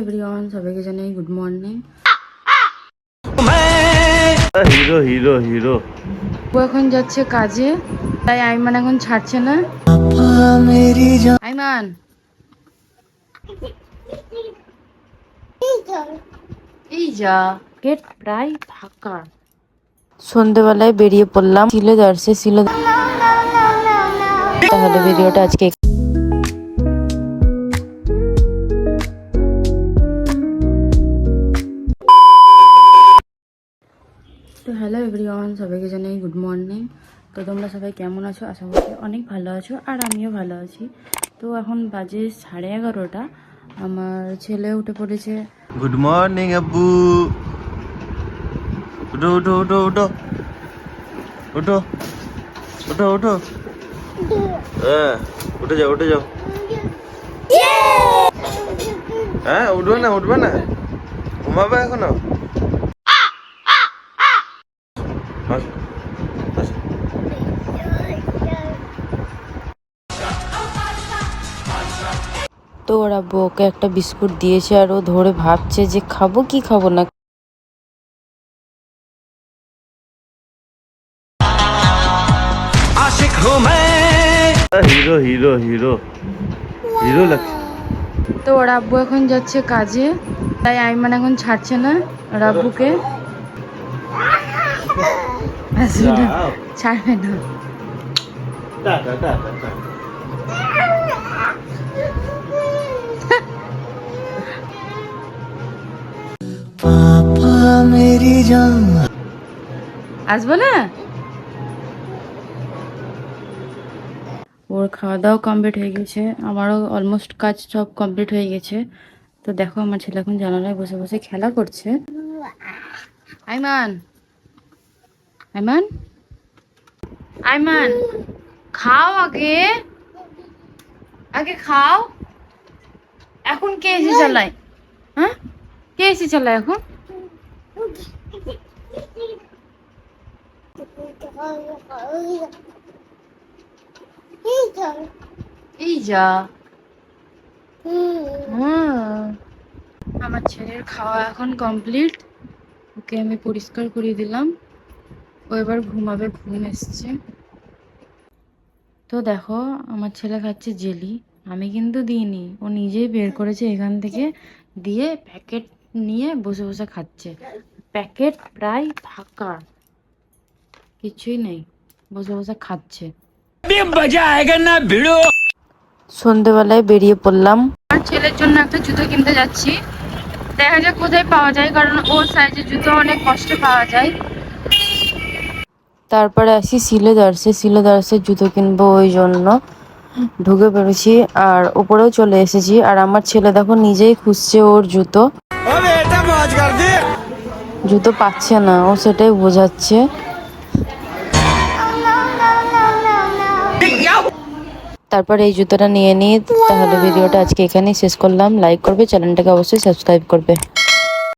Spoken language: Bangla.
এভরিওয়ান সবাইকে জানাই good morning hero hero hero. ও এখন যাচ্ছে কাজে তাই আইমান এখন ছাড়ছে না। আইমান। এই যা গেট প্রায় ফাঁকা। সন্ধেবেলায় বেরিয়ে পড়লাম সিলে দাঁড়ছে সিলে তাহলে ভিডিওটা আজকে তো হ্যালো এভরিওয়ান সবাইকে জানাই গুড মর্নিং তো তোমরা সবাই কেমন আছো? আশা করছি অনেক ভালো আছো আর আমিও ভালো আছি। তো এখন বাজে সাড়ে এগারোটা আমার ছেলে উঠে পড়েছে। গুড মর্নিং আব্বু। উঠো উঠো উঠো উঠো। উঠো উঠো উঠো। হ্যাঁ উঠে যাও উঠে যাও। হ্যাঁ উঠবে না উঠবে না। ঘুমাবে এখনও? তো ওর আব্বু ওকে একটা বিস্কুট দিয়েছে আর ও ধরে ভাবছে যে খাব কি খাব না। Hero hero hero. হিরো লাগছে তো ওর আব্বু এখন যাচ্ছে কাজে তাই আইমান এখন ছাড়ছে না ওর আব্বুকে আসবে না ছাড়বে না। টাটা টাটা টাটা আসব না? ওর খাওয়া দাওয়া কমপ্লিট হয়ে গেছে। আমারও অলমোস্ট কাজ সব কমপ্লিট হয়ে গেছে। তো দেখো আমার ছেলে এখন জানালায় বসে বসে খেলা করছে। আইমান! আইমান আইমান খাও আগে। আগে খাও। এখন কে এসে চালায়? হ্যাঁ? কে এসে চালায় এখন? এই যা। হুম। আমার ছেলের খাওয়া এখন কমপ্লিট ওকে আমি পরিষ্কার করে দিলাম। ও এবার ঘুমাবে, ঘুম এসছে। তো দেখো, আমার ছেলে খাচ্ছে জেলি। আমি কিন্তু দিইনি, ও নিজেই বের করেছে এখান থেকে দিয়ে প্যাকেট নিয়ে বসে বসে খাচ্ছে। প্যাকেট প্রায় ফাঁকা, কিছুই নেই, বসে বসে খাচ্ছে। সন্ধেবেলায় বেরিয়ে পড়লাম। আমার ছেলের জন্য একটা জুতো কিনতে যাচ্ছি। দেখা যাক কোথায় পাওয়া যায়, কারণ ওর সাইজের জুতো অনেক কষ্টে পাওয়া যায়। তারপরে আসি সিলেদার্সে সিলেদার্সের জুতো কিনবো ওই জন্য। ঢুকে পড়েছি আর উপরেও চলে এসেছি। আর আমার ছেলে দেখো নিজেই খুঁজছে ওর জুতো। জুতো পাচ্ছে না ও সেটাই বোঝাচ্ছে। তারপর এই জুতোটা নিয়ে নিই তাহলে ভিডিওটা আজকে এখানেই শেষ করলাম। লাইক করবে চ্যানেলটাকে অবশ্যই সাবস্ক্রাইব করবে।